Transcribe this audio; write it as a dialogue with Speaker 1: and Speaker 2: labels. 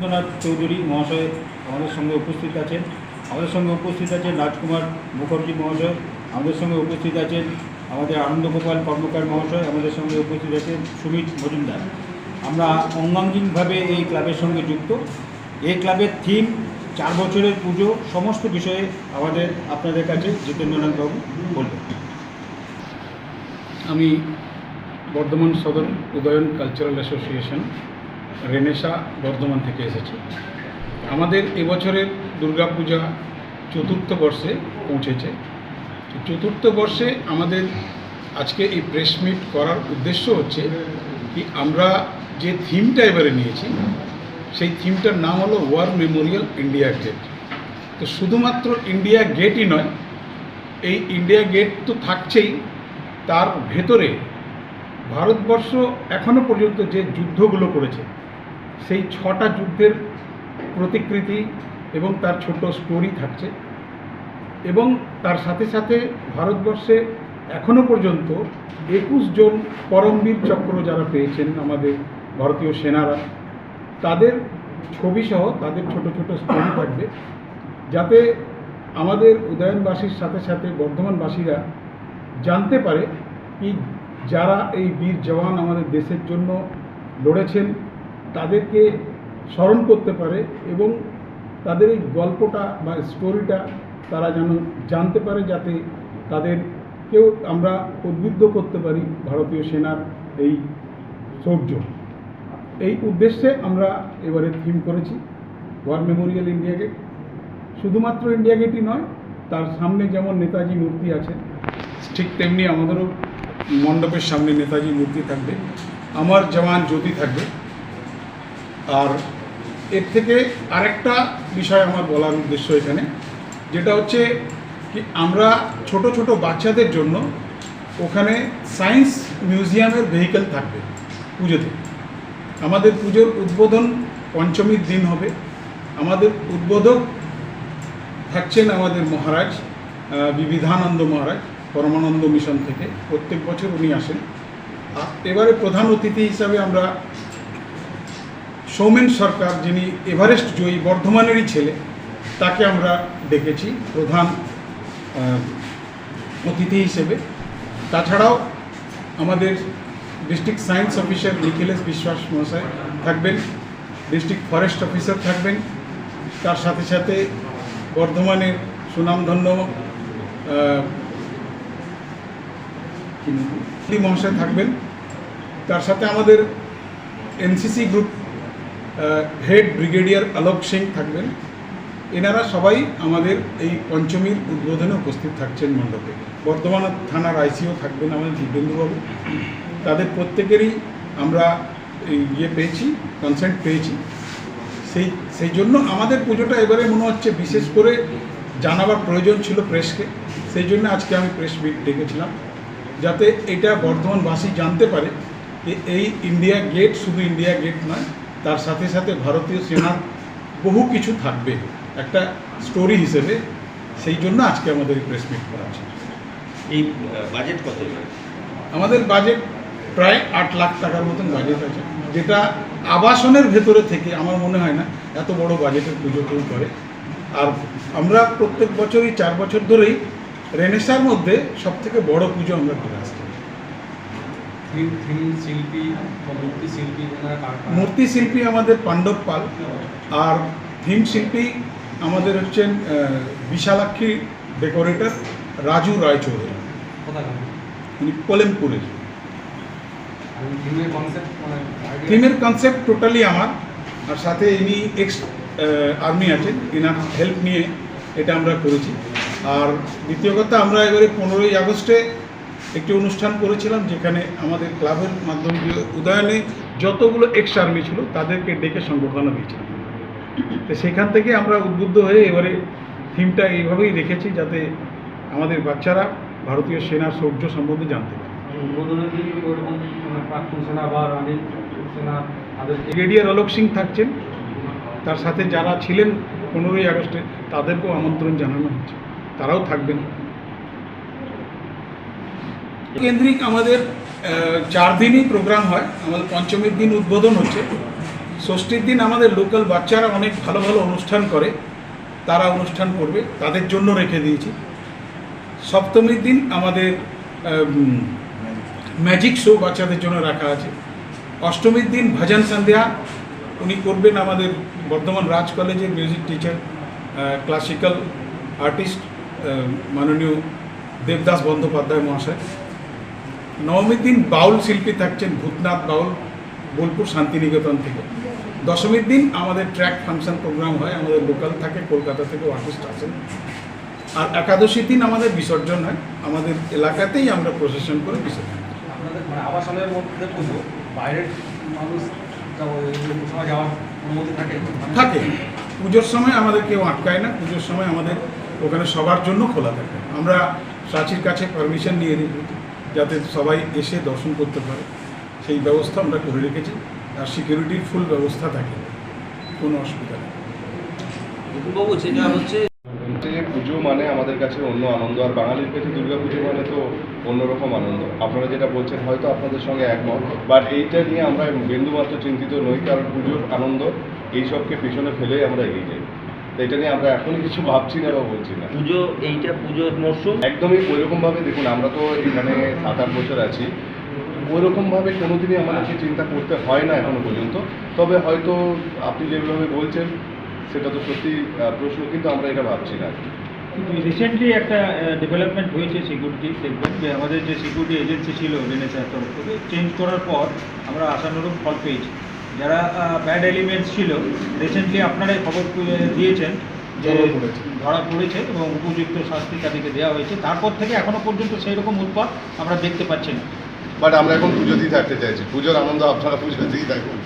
Speaker 1: মুকুন্দনাথ চৌধুরী মহাশয় আমাদের সঙ্গে উপস্থিত আছেন। আমাদের সঙ্গে উপস্থিত আছেন রাজকুমার মুখার্জি মহাশয়। আমাদের সঙ্গে উপস্থিত আছেন আমাদের আনন্দগোপাল কর্মকার মহাশয়। আমাদের সঙ্গে উপস্থিত আছেন সুমিত মজুমদার। আমরা অঙ্গাঙ্গিকভাবে এই ক্লাবের সঙ্গে যুক্ত। এই ক্লাবের থিম চার বছরের পুজো, সমস্ত বিষয়ে আমাদের আপনাদের কাছে জিতেন্দ্রনাথ বাবু বলবেন।
Speaker 2: আমি Bardhaman Sadar Udayan cultural association renaissance Bardhaman থেকে এসেছি। আমাদের এবছরের দুর্গাপূজা চতুর্থ বর্ষে পৌঁছেছে। চতুর্থ বর্ষে আমাদের আজকে এই প্রেস মিট করার উদ্দেশ্য হচ্ছে কি, আমরা যে থিমটা এবারে নিয়েছি, সেই থিমটার নাম হলো ওয়ার মেমোরিয়াল ইন্ডিয়া গেট তো শুধুমাত্র ইন্ডিয়া গেটই নয়, এই ইন্ডিয়া গেট তো থাকছেই, তার ভেতরে ভারতবর্ষ এখনও পর্যন্ত যে যুদ্ধগুলো করেছে সেই ছটা যুদ্ধের প্রতিকৃতি এবং তার ছোট স্টোরি থাকছে। এবং তার সাথে সাথে ভারতবর্ষে এখনও পর্যন্ত একুশ জন পরমবীর চক্র যারা পেয়েছেন আমাদের ভারতীয় সেনারা, তাদের ছবিসহ তাদের ছোট ছোট স্টোরি থাকবে। যাতে আমাদের উদয়নবাসীর সাথে সাথে বর্ধমানবাসীরা জানতে পারে কি যারা এই বীর জওয়ান আমাদের দেশের জন্য লড়েছেন তাদেরকে স্মরণ করতে পারে এবং তাদের এই গল্পটা বা স্টোরিটা তারা যেন জানতে পারে যাতে তাদেরকেও আমরা উদ্বুদ্ধ করতে পারি ভারতীয় সেনার এই শৌর্য এই উদ্দেশ্যে আমরা এবারে থিম করেছি ওয়ার মেমোরিয়াল ইন্ডিয়া গেট শুধুমাত্র ইন্ডিয়া গেটই নয়, তার সামনে যেমন নেতাজি মূর্তি আছে, ঠিক তেমনি আমাদেরও মণ্ডপের সামনে নেতাজি মূর্তি থাকবে, আমার জওয়ান জ্যোতি থাকবে। আর এর থেকে আরেকটা বিষয় আমার বলার উদ্দেশ্য এখানে, যেটা হচ্ছে কি আমরা ছোট ছোট বাচ্চাদের জন্য ওখানে সায়েন্স মিউজিয়ামের ভেহিকেল থাকবে পুজোতে। আমাদের পুজোর উদ্বোধন পঞ্চমীর দিন হবে। আমাদের উদ্বোধক থাকছেন আমাদের মহারাজ বিবিধানন্দ মহারাজ, পরমানন্দ মিশন থেকে। প্রত্যেক বছর উনি আসেন। এবারে প্রধান অতিথি হিসাবে আমরা সৌমেন সরকার, যিনি এভারেস্ট জয়ী বর্ধমানেরই ছেলে, তাকে আমরা ডেকেছি প্রধান অতিথি হিসেবে। তাছাড়াও আমাদের ডিস্ট্রিক্ট সায়েন্স অফিসার নিখিলেশ বিশ্বাস মহাশয় থাকবেন, ডিস্ট্রিক্ট ফরেস্ট অফিসার থাকবেন। তার সাথে সাথে বর্ধমানের সুনামধন্য মহাশয় থাকবেন। তার সাথে আমাদের NCC group head brigadier Alok Singh থাকবেন। এনারা সবাই আমাদের এই পঞ্চমীর উদ্বোধনে উপস্থিত থাকছেন মণ্ডপে। বর্ধমান থানার আইসিও থাকবেন আমাদের দিব্যেন্দুবাবু তাদের প্রত্যেকেরই আমরা ইয়ে পেয়েছি কনসেন্ট পেয়েছি। সেই সেই জন্য আমাদের পুজোটা এবারে মনে হচ্ছে বিশেষ করে জানাবার প্রয়োজন ছিল প্রেসকে সেই জন্য আজকে আমি প্রেস মিট ডেকেছিলাম। যাতে এটা বর্ধমানবাসী জানতে পারে যে এই ইন্ডিয়া গেট শুধু ইন্ডিয়া গেট নয় তার সাথে সাথে ভারতীয় সেনার বহু কিছু থাকবে একটা স্টোরি হিসেবে। সেই জন্য আজকে আমাদের প্রেস মিট করা আছে
Speaker 3: এই বাজেট কত
Speaker 2: আমাদের বাজেট প্রায় আট লাখ টাকার মতন বাজেট আছে। যেটা আবাসনের ভেতরে থেকে আমার মনে হয় না এত বড় বাজেটের পুজো কেউ করে। আর আমরা প্রত্যেক বছরই চার বছর ধরেই রেনেসার মধ্যে সব থেকে বড় পুজো আমরা করে আসছি।
Speaker 4: থিম থিম শিল্পী বা মূর্তি শিল্পী?
Speaker 2: মূর্তি আমাদের পাণ্ডব পাল আর থিম শিল্পী আমাদের হচ্ছেন বিশালাক্ষী ডেকোরেটর রাজু রায়চৌধুরী? উনি কোলেমপুরের
Speaker 4: থিমের কনসেপ্ট মানে
Speaker 2: থিমের কনসেপ্ট টোটালি আমার আর সাথে ইনি এক্স আর্মি আছেন এনার হেল্প নিয়ে এটা আমরা করেছি আর দ্বিতীয় কথা আমরা এবারে পনেরোই আগস্টে একটি অনুষ্ঠান করেছিলাম যেখানে আমাদের ক্লাবের মাধ্যমে যে উদয়নে যতগুলো এক্স আর্মি ছিল তাদেরকে ডেকে সংবর্ধনা দিয়েছিলাম। তো সেখান থেকে আমরা উদ্বুদ্ধ হয়ে এবারে থিমটা এইভাবেই রেখেছি যাতে আমাদের বাচ্চারা ভারতীয় সেনার শৌর্য সম্বন্ধে জানতে পারে।
Speaker 4: মানে
Speaker 2: ব্রিগেডিয়ার অলোক সিং থাকছেন। তার সাথে যারা ছিলেন পনেরোই আগস্টে তাদেরকেও আমন্ত্রণ জানানো হচ্ছে। তারাও থাকবেন। কেন্দ্রিক আমাদের চার দিনই প্রোগ্রাম হয়, আমাদের পঞ্চমীর দিন উদ্বোধন হচ্ছে। ষষ্ঠীর দিন আমাদের লোকাল বাচ্চারা অনেক ভালো ভালো অনুষ্ঠান করে, তারা অনুষ্ঠান করবে, তাদের জন্য রেখে দিয়েছি। সপ্তমীর দিন আমাদের ম্যাজিক শো বাচ্চাদের জন্য রাখা আছে। অষ্টমীর দিন ভজন সন্ধ্যা, উনি করবেন আমাদের বর্ধমান রাজ কলেজের মিউজিক টিচার ক্লাসিক্যাল আর্টিস্ট মাননীয় দেবদাস বন্দ্যোপাধ্যায় মহাশয়। নবমীর দিন বাউল শিল্পী থাকছেন ভূতনাথ বাউল বোলপুর শান্তিনিকেতন থেকে। দশমীর দিন আমাদের ট্র্যাক ফাংশন প্রোগ্রাম হয় আমাদের লোকাল থাকে কলকাতা থেকে আর্টিস্ট আসেন। আর একাদশীর দিন আমাদের বিসর্জন হয় আমাদের এলাকাতেই আমরা প্রসেশন করে বিসর্জন
Speaker 4: মানে আবাসনের মধ্যে পুজো বাইরের মানুষ থাকে?
Speaker 2: পুজোর সময় আমাদের কেউ আটকায় না পুজোর সময় আমাদের ওখানে সবার জন্য খোলা থাকে। আমরা প্রাচীর কাছে পারমিশন নিয়ে রেখেছি যাতে সবাই এসে দর্শন করতে পারে। সেই ব্যবস্থা আমরা করে রেখেছি। আর সিকিউরিটির ফুল ব্যবস্থা থাকে। কোনো অসুবিধা নেই।
Speaker 3: বাবু সেটা হচ্ছে
Speaker 5: হচ্ছে যে পুজো মানে আমাদের কাছে অন্য আনন্দ। আর বাঙালির কাছে দুর্গা পুজো মানে তো অন্যরকম আনন্দ। আপনারা যেটা বলছেন হয়তো আপনাদের সঙ্গে একমত। বাট এইটা নিয়ে আমরা বিন্দুমাত্র চিন্তিত নই। কারণ পুজোর আনন্দ এইসবকে পেছনে ফেলেই আমরা এগিয়ে যাই। এটা নিয়ে আমরা এখনই কিছু ভাবছি না বা বলছি না।
Speaker 3: পুজো এইটা পুজোর মরশুম?
Speaker 5: একদমই ওইরকমভাবে দেখুন আমরা তো এখানে সাত আট বছর আছি। ওইরকমভাবে কোনোদিনই আমাদেরকে চিন্তা করতে হয় না এখনও পর্যন্ত। তবে হয়তো আপনি যেভাবে বলছেন সেটা তো সত্যি প্রশ্ন কিন্তু আমরা এটা ভাবছি না
Speaker 1: কিন্তু রিসেন্টলি একটা ডেভেলপমেন্ট হয়েছে সিকিউরিটি দেখবেন যে আমাদের যে সিকিউরিটি এজেন্সি ছিল রেনেসার তরফ থেকে চেঞ্জ করার পর আমরা আশানুরূপ ফল পেয়েছি। যারা ব্যাড এলিমেন্টস ছিল রিসেন্টলি আপনারাই খবর দিয়েছেন যে
Speaker 2: ধরা পড়েছে।
Speaker 1: এবং উপযুক্ত শাস্তি তাদেরকে দেওয়া হয়েছে। তারপর থেকে এখনও পর্যন্ত সেই রকম উৎপাদ আমরা দেখতে পাচ্ছি না।
Speaker 5: বাট আমরা এখন পুজোতেই থাকতে চাইছি। পুজোর আনন্দ আপনারা পুজোতেই থাকুন